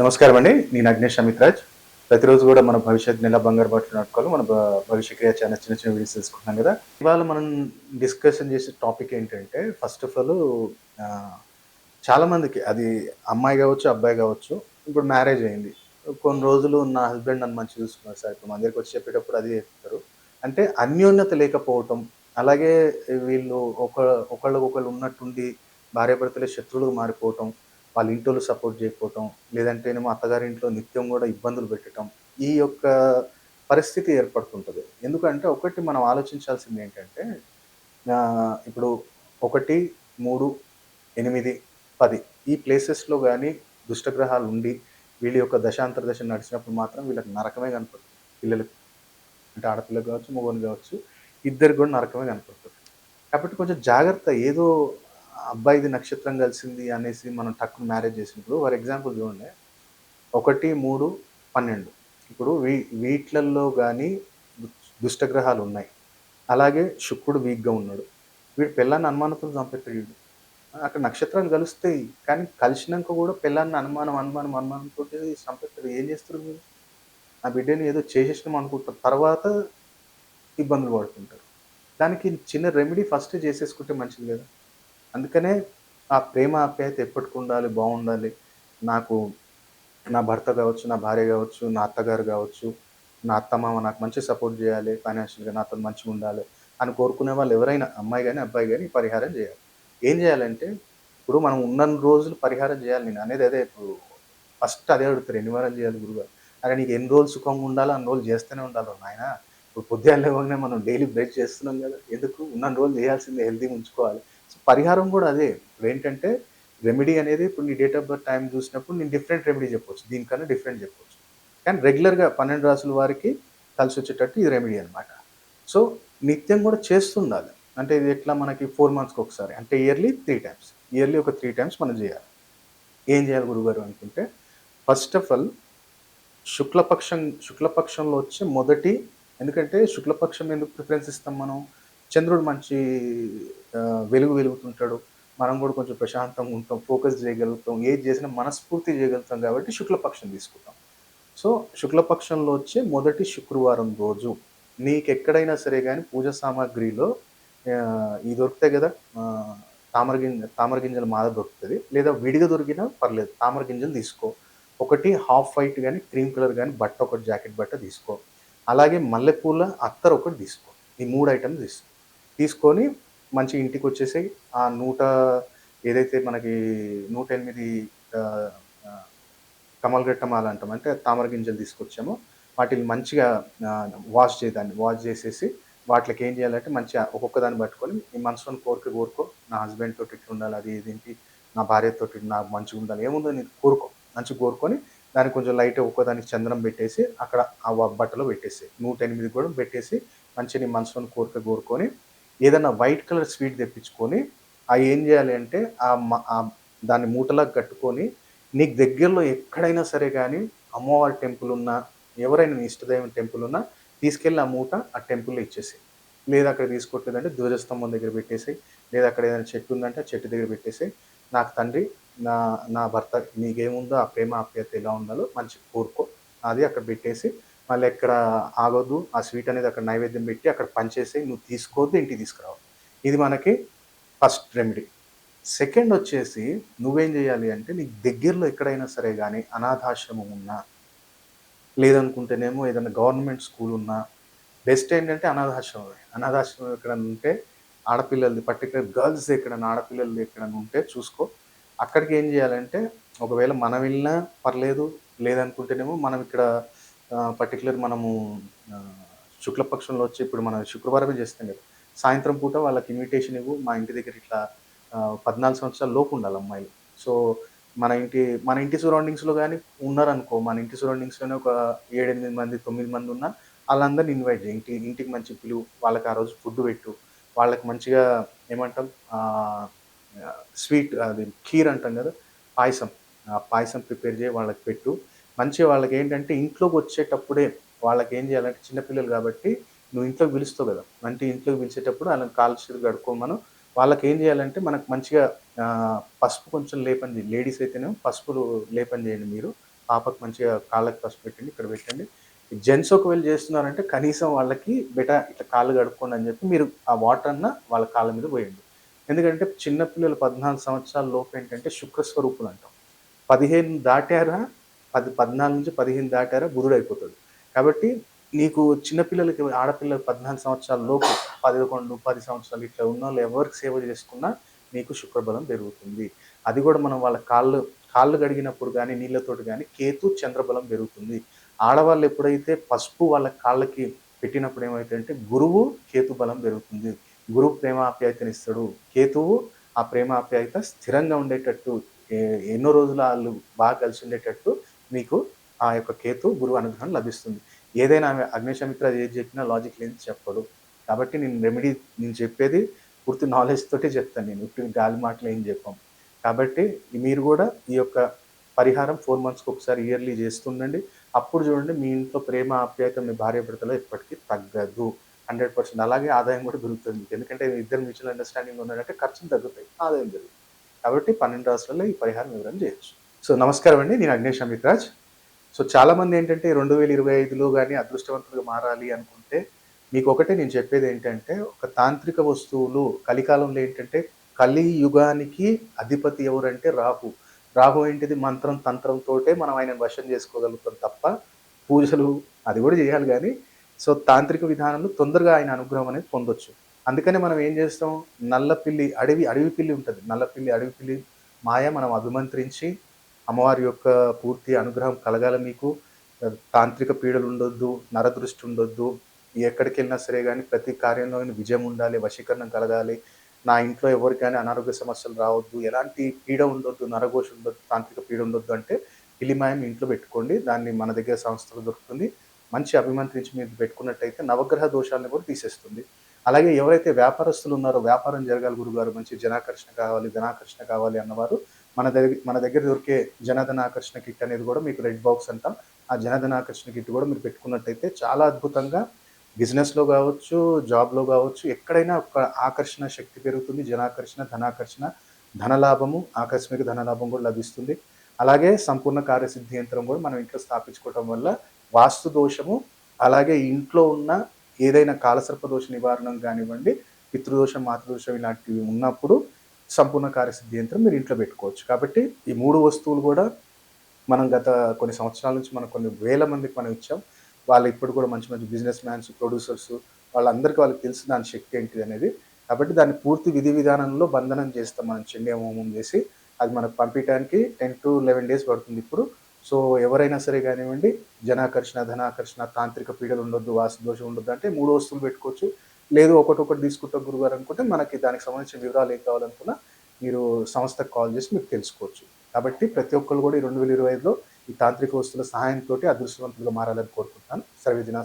నమస్కారం అండి. నేను అగ్నేష్ అమిత్రాజ్. ప్రతిరోజు కూడా మన భవిష్యత్ నెల బంగారు బాటలు నాటుకోవాలి. మన భవిష్య క్రియ చాలా చిన్న చిన్న వీడియోస్ తెలుసుకుంటున్నాం కదా. ఇవాళ మనం డిస్కషన్ చేసే టాపిక్ ఏంటంటే ఫస్ట్ ఆఫ్ ఆల్ చాలామందికి అది అమ్మాయి కావచ్చు అబ్బాయి కావచ్చు ఇప్పుడు మ్యారేజ్ అయింది. కొన్ని రోజులు నా హస్బెండ్ నన్ను మంచి చూసుకున్నారు సార్. ఇప్పుడు మన దగ్గరికి వచ్చి చెప్పేటప్పుడు అది చెప్తారు. అంటే అన్యోన్యత లేకపోవటం అలాగే వీళ్ళు ఒక ఒకళ్ళకొకళ్ళు ఉన్నట్టుండి భార్యాభర్తలే శత్రువులు మారిపోవటం వాళ్ళ ఇంట్లో సపోర్ట్ చేయకపోవటం లేదంటేనేమో అత్తగారింట్లో నిత్యం కూడా ఇబ్బందులు పెట్టడం ఈ యొక్క పరిస్థితి ఏర్పడుతుంటుంది. ఎందుకంటే ఒకటి మనం ఆలోచించాల్సింది ఏంటంటే ఇప్పుడు ఒకటి మూడు ఎనిమిది పది ఈ ప్లేసెస్లో కానీ దుష్టగ్రహాలు ఉండి వీళ్ళ యొక్క దశాంతర దశ నడిచినప్పుడు మాత్రం వీళ్ళకి నరకమే కనపడుతుంది. పిల్లలకి అంటే ఆడపిల్లకి కావచ్చు మగవాళ్ళు కావచ్చు ఇద్దరికి కూడా నరకమే కనపడుతుంది. కాబట్టి కొంచెం జాగ్రత్త ఏదో అబ్బాయిది నక్షత్రం కలిసింది అనేసి మనం టక్కు మ్యారేజ్ చేసినప్పుడు ఫర్ ఎగ్జాంపుల్ చూడండి. ఒకటి మూడు పన్నెండు. ఇప్పుడు వీ వీటిలల్లో కానీ దుష్టగ్రహాలు ఉన్నాయి. అలాగే శుక్రుడు వీక్గా ఉన్నాడు. వీడు పిల్లాన్ని అనుమానంతో చంపెట్టాడు అక్కడ నక్షత్రాలు కలుస్తాయి కానీ కలిసినాక కూడా పిల్లాన్ని అనుమానం అనుమానం అనుమానంతో చంపెట్టాడు ఏం చేస్తారు మీరు? ఆ బిడ్డని ఏదో చేసేసినాం అనుకుంటారు. తర్వాత ఇబ్బందులు పడుతుంటారు. దానికి చిన్న రెమెడీ ఫస్ట్ చేసేసుకుంటే మంచిది కదా. అందుకనే ఆ ప్రేమ ఆప్యాయత ఎప్పటికి ఉండాలి బాగుండాలి. నాకు నా భర్త కావచ్చు నా భార్య కావచ్చు నా అత్తగారు కావచ్చు నా అత్తమామ నాకు మంచి సపోర్ట్ చేయాలి ఫైనాన్షియల్గా నాతో మంచిగా ఉండాలి అని కోరుకునే వాళ్ళు ఎవరైనా అమ్మాయి కానీ అబ్బాయి కానీ పరిహారం చేయాలి. ఏం చేయాలంటే ఇప్పుడు మనం ఉన్న రోజులు పరిహారం చేయాలి నేను అనేది అదే ఇప్పుడు ఫస్ట్ అదే అడుగుతారు ఎన్ని వారాలు చేయాలి గురుగారు? అరే నీకు ఎన్ని రోజులు సుఖంగా ఉండాలో అన్ని రోజులు చేస్తూనే ఉండాలి నాయన. ఇప్పుడు పొద్దున్న లేవగానే మనం డైలీ బ్రేక్ చేస్తున్నాం కదా ఎందుకు? ఉన్న రోజులు చేయాల్సిందే హెల్తీగా ఉంచుకోవాలి. పరిహారం కూడా అదే. ఇప్పుడు ఏంటంటే రెమెడీ అనేది ఇప్పుడు నీ డేట్ ఆఫ్ బర్త్ టైం చూసినప్పుడు నేను డిఫరెంట్ రెమెడీ చెప్పొచ్చు. దీనికన్నా డిఫరెంట్ చెప్పొచ్చు. కానీ రెగ్యులర్గా పన్నెండు రాసుల వారికి కలిసి వచ్చేటట్టు ఇది రెమెడీ అనమాట సో నిత్యం కూడా చేస్తుండాలి. అంటే ఇది ఎట్లా మనకి ఫోర్ మంత్స్కి ఒకసారి. అంటే ఇయర్లీ త్రీ టైమ్స్ ఇయర్లీ ఒక త్రీ టైమ్స్ మనం చేయాలి. ఏం చేయాలి గురుగారు అనుకుంటే ఫస్ట్ ఆఫ్ ఆల్ శుక్లపక్షం శుక్లపక్షంలో వచ్చే మొదటి ఎందుకంటే శుక్లపక్షం ఎందుకు ప్రిఫరెన్స్ ఇస్తాం మనం? చంద్రుడు మంచి వెలుగు వెలుగుతుంటాడు. మనం కూడా కొంచెం ప్రశాంతంగా ఉంటాం ఫోకస్ చేయగలుగుతాం ఏది చేసినా మనస్ఫూర్తి చేయగలుగుతాం కాబట్టి శుక్లపక్షం తీసుకుంటాం. సో శుక్లపక్షంలో వచ్చే మొదటి శుక్రవారం రోజు నీకు ఎక్కడైనా సరే కానీ పూజ సామాగ్రిలో ఇది దొరుకుతాయి కదా తామర గింజ తామర గింజలు మాద దొరుకుతుంది. లేదా విడిగా దొరికినా పర్లేదు తామర గింజలు తీసుకో. ఒకటి హాఫ్ వైట్ కానీ క్రీమ్ కలర్ కానీ బట్ట ఒకటి జాకెట్ బట్ట తీసుకో. అలాగే మల్లెపూల అత్తర్ ఒకటి తీసుకో. ఈ మూడు ఐటమ్స్ తీసుకో. తీసుకొని మంచి ఇంటికి వచ్చేసి ఆ నూట ఏదైతే మనకి నూట ఎనిమిది ఆ, మాల అంటాం అంటే తామర గింజలు తీసుకొచ్చామో. వాటిని మంచిగా వాష్ చేయదాన్ని వాష్ చేసేసి వాటికి ఏం చేయాలంటే మంచిగా ఒక్కొక్క దాన్ని పట్టుకొని ఈ మనసులోని కోరిక కోరుకో. నా హస్బెండ్ తోటి ఇట్లా ఉండాలి అది ఇదేంటి నా భార్యతో నాకు మంచిగా ఉండాలి ఏముందో నేను కోరుకో. మంచిగా కోరుకొని దానికి కొంచెం లైట్ ఒక్కోదానికి చందనం పెట్టేసి అక్కడ ఆ బట్టలో పెట్టేసి నూట ఎనిమిది కూడా పెట్టేసి మంచిగా నీ మనసులోని కోరిక కోరుకొని ఏదైనా వైట్ కలర్ స్వీట్ తెప్పించుకొని ఆ ఏం చేయాలి అంటే ఆ మ- దాన్ని మూటలా కట్టుకొని నీకు దగ్గరలో ఎక్కడైనా సరే కానీ అమ్మవారి టెంపుల్ ఉన్నా ఎవరైనా నీ ఇష్టదైవం టెంపుల్ ఉన్నా తీసుకెళ్ళి ఆ మూట ఆ టెంపుల్లో ఇచ్చేసి లేదా అక్కడ తీసుకోవట్లేదంటే ధ్వజస్తంభం దగ్గర పెట్టేసి లేదా అక్కడ ఏదైనా చెట్టు ఉందంటే ఆ చెట్టు దగ్గర పెట్టేసి నాకు తండ్రి నా నా భర్త నీకేముందో ఆ ప్రేమ ఆప్యాయత ఎలా ఉండాలో మంచి కోరుకో. అది అక్కడ పెట్టేసి మళ్ళీ ఎక్కడ ఆగొద్దు. ఆ స్వీట్ అనేది అక్కడ నైవేద్యం పెట్టి అక్కడ పంచేసి నువ్వు తీసుకోవద్దు ఇంటికి తీసుకురావు. ఇది మనకి ఫస్ట్ రెమెడీ. సెకండ్ వచ్చేసి నువ్వేం చేయాలి అంటే నీకు దగ్గరలో ఎక్కడైనా సరే కానీ అనాథాశ్రమం ఉన్నా లేదనుకుంటేనేమో ఏదైనా గవర్నమెంట్ స్కూల్ ఉన్నా బెస్ట్ ఏంటంటే అనాథాశ్రమమే. అనాథాశ్రమం ఎక్కడైనా ఉంటే ఆడపిల్లలది పర్టికులర్ గర్ల్స్ ఎక్కడైనా ఆడపిల్లలు ఎక్కడైనా ఉంటే చూసుకో. అక్కడికి ఏం చేయాలంటే ఒకవేళ మనం వెళ్ళినా పర్లేదు లేదనుకుంటేనేమో మనం ఇక్కడ పర్టికులర్ మనము శుక్లపక్షంలో వచ్చి ఇప్పుడు మనం శుక్రవారమే చేస్తాం కదా సాయంత్రం పూట వాళ్ళకి ఇన్విటేషన్ ఇవ్వు మా ఇంటి దగ్గర ఇట్లా పద్నాలుగు సంవత్సరాల లోపు ఉండాలి అమ్మాయిలు. సో మన ఇంటి మన ఇంటి సరౌండింగ్స్లో కానీ ఉన్నారనుకో మన ఇంటి సరౌండింగ్స్లోనే ఒక ఏడెనిమిది మంది తొమ్మిది మంది ఉన్నా వాళ్ళందరిని ఇన్వైట్ చేయి. ఇంటి ఇంటికి మంచి పిలువు వాళ్ళకి ఆ రోజు ఫుడ్ పెట్టు. వాళ్ళకి మంచిగా ఏమంటాం స్వీట్ అది ఖీర్ అంటాం కదా పాయసం. ఆ పాయసం ప్రిపేర్ చేయి వాళ్ళకి పెట్టు. మంచిగా వాళ్ళకి ఏంటంటే ఇంట్లోకి వచ్చేటప్పుడే వాళ్ళకి ఏం చేయాలంటే చిన్నపిల్లలు కాబట్టి నువ్వు ఇంట్లోకి పిలుస్తావు కదా. అంటే ఇంట్లోకి పిలిచేటప్పుడు వాళ్ళని కాలు చేతులు కడుక్కోమను వాళ్ళకి ఏం చేయాలంటే మనకు మంచిగా పసుపు కొంచెం లేపని చేయండి లేడీస్ అయితేనే పసుపు లేపని చేయండి మీరు. పాపకు మంచిగా కాళ్ళకి పసుపు పెట్టండి ఇక్కడ పెట్టండి. జెంట్స్ ఒకవేళ చేస్తున్నారంటే కనీసం వాళ్ళకి బెట ఇట్లా కాళ్ళు కడుక్కోండి అని చెప్పి మీరు ఆ వాటర్ అన్న వాళ్ళ కాళ్ళ మీద పోయండి. ఎందుకంటే చిన్నపిల్లలు పద్నాలుగు సంవత్సరాల లోపు ఏంటంటే శుక్రస్వరూపులు అంటాం. పదిహేను దాటారా పది పద్నాలుగు నుంచి పదిహేను దాటారా గురుడు అయిపోతాడు. కాబట్టి నీకు చిన్నపిల్లలకి ఆడపిల్లలు పద్నాలుగు సంవత్సరాల లోపు పదకొండు పది సంవత్సరాలు ఇట్లా ఉన్న వాళ్ళు ఎవరికి సేవ చేసుకున్నా నీకు శుక్రబలం పెరుగుతుంది. అది కూడా మనం వాళ్ళ కాళ్ళు కాళ్ళు కడిగినప్పుడు కానీ నీళ్ళతోటి కానీ కేతు చంద్రబలం పెరుగుతుంది. ఆడవాళ్ళు ఎప్పుడైతే పసుపు వాళ్ళ కాళ్ళకి పెట్టినప్పుడు ఏమైతే గురువు కేతు బలం పెరుగుతుంది. గురువు ప్రేమ ఆప్యాయతనిస్తాడు కేతువు ఆ ప్రేమ ఆప్యాయత స్థిరంగా ఉండేటట్టు ఎన్నో రోజులు వాళ్ళు బాగా కలిసి ఉండేటట్టు మీకు ఆ యొక్క కేతు గురువు అనుగ్రహం లభిస్తుంది. ఏదైనా అగ్నిశమిత్ర ఏది చెప్పినా లాజిక్ లేని చెప్పడు. కాబట్టి నేను రెమెడీ నేను చెప్పేది పూర్తి నాలెడ్జ్ తోటి చెప్తాను నేను. ఇప్పుడు గాలి మాటలు ఏం చెప్పాం. కాబట్టి మీరు కూడా ఈ యొక్క పరిహారం ఫోర్ మంత్స్కి ఒకసారి ఇయర్లీ చేస్తుండండి. అప్పుడు చూడండి మీ ఇంట్లో ప్రేమ ఆప్యాయత మీ భార్య భర్తలో ఎప్పటికీ తగ్గదు. హండ్రెడ్ పర్సెంట్ అలాగే ఆదాయం కూడా దొరుకుతుంది ఎందుకంటే ఇద్దరు మ్యూచువల్ అండర్స్టాండింగ్ ఉన్నారంటే ఖర్చులు తగ్గుతాయి. ఆదాయం జరుగుతుంది కాబట్టి పన్నెండు రాష్ట్రాల్లో ఈ పరిహారం వివరణ చేయొచ్చు. సో నమస్కారం అండి నేను అగ్నేష్ అమిత్రాజ్ సో చాలామంది ఏంటంటే రెండు వేల ఇరవై ఐదులో కానీ అదృష్టవంతులుగా మారాలి అనుకుంటే మీకు ఒకటే నేను చెప్పేది ఏంటంటే ఒక తాంత్రిక వస్తువులు కలికాలంలో ఏంటంటే కలి యుగానికి అధిపతి ఎవరంటే రాహు. రాహు ఏంటిది? మంత్రం తంత్రంతోటే మనం ఆయన వశం చేసుకోగలుగుతాం తప్ప పూజలు అది కూడా చేయాలి కానీ సో తాంత్రిక విధానంలో తొందరగా ఆయన అనుగ్రహం అనేది పొందొచ్చు. అందుకనే మనం ఏం చేస్తాం? నల్లపిల్లి అడవి అడవి పిల్లి ఉంటుంది. నల్లపిల్లి అడవి పిల్లి మాయ మనం అభిమంత్రించి అమ్మవారి యొక్క పూర్తి అనుగ్రహం కలగాల మీకు. తాంత్రిక పీడలు ఉండొద్దు నరదృష్టి ఉండొద్దు. ఎక్కడికి వెళ్ళినా సరే కానీ ప్రతి కార్యంలో విజయం ఉండాలి వశీకరణం కలగాలి. నా ఇంట్లో ఎవరికైనా అనారోగ్య సమస్యలు రావద్దు. ఎలాంటి పీడ ఉండొద్దు నరఘోష ఉండొద్దు తాంత్రిక పీడ ఉండొద్దు అంటే పిలిమాయం ఇంట్లో పెట్టుకోండి. దాన్ని మన దగ్గర సంస్థలు దొరుకుతుంది. మంచి అభిమంత్రించి మీరు పెట్టుకున్నట్టయితే నవగ్రహ దోషాలను కూడా తీసేస్తుంది. అలాగే ఎవరైతే వ్యాపారస్తులు ఉన్నారో వ్యాపారం జరగాలి గురుగారు మంచి జనాకర్షణ కావాలి ధనాకర్షణ కావాలి అన్నవారు మన దగ్గర మన దగ్గర దొరికే జనధన ఆకర్షణ కిట్ అనేది కూడా మీకు రెడ్ బాక్స్ అంటాం. ఆ జనధన ఆకర్షణ కిట్ కూడా మీరు పెట్టుకున్నట్టయితే చాలా అద్భుతంగా బిజినెస్లో కావచ్చు జాబ్లో కావచ్చు ఎక్కడైనా ఒక ఆకర్షణ శక్తి పెరుగుతుంది. జనాకర్షణ ధనాకర్షణ ధనలాభము ఆకస్మిక ధనలాభం కూడా లభిస్తుంది. అలాగే సంపూర్ణ కార్యసిద్ధి యంత్రం కూడా మనం ఇంట్లో స్థాపించుకోవటం వల్ల వాస్తు దోషము అలాగే ఇంట్లో ఉన్న ఏదైనా కాలసర్ప దోష నివారణం కానివ్వండి పితృదోషం మాతృదోషం ఇలాంటివి ఉన్నప్పుడు సంపూర్ణ కార్యసిద్ధి యంత్రం మీరు ఇంట్లో పెట్టుకోవచ్చు. కాబట్టి ఈ మూడు వస్తువులు కూడా మనం గత కొన్ని సంవత్సరాల నుంచి మనం కొన్ని వేల మందికి మనం ఇచ్చాం. వాళ్ళు ఇప్పుడు కూడా మంచి మంచి బిజినెస్ మ్యాన్స్ ప్రొడ్యూసర్స్ వాళ్ళందరికీ వాళ్ళకి తెలుసు దాని శక్తి ఏంటిది అనేది కాబట్టి దాన్ని పూర్తి విధి విధానంలో బంధనం చేస్తాం మనం చెండే హోమం చేసి. అది మనకు పంపించడానికి టెన్ టు లెవెన్ డేస్ పడుతుంది ఇప్పుడు. సో ఎవరైనా సరే కానివ్వండి జనాకర్షణ ధనాకర్షణ తాంత్రిక పీడలు ఉండొద్దు వాసు దోషం ఉండొద్దు అంటే మూడు వస్తువులు పెట్టుకోవచ్చు. లేదు ఒకటొకటి తీసుకుంటాం గురుగారు అనుకుంటే మనకి దానికి సంబంధించిన వివరాలు ఏం కావాలనుకున్నా మీరు సంస్థకు కాల్ చేసి మీరు తెలుసుకోవచ్చు. కాబట్టి ప్రతి ఒక్కరు కూడా ఈ రెండు వేల ఇరవై ఐదులో ఈ తాంత్రిక వస్తువుల సహాయంతో అదృష్టవంతులుగా మారాలని కోరుకుంటున్నాను. సర్వే దినా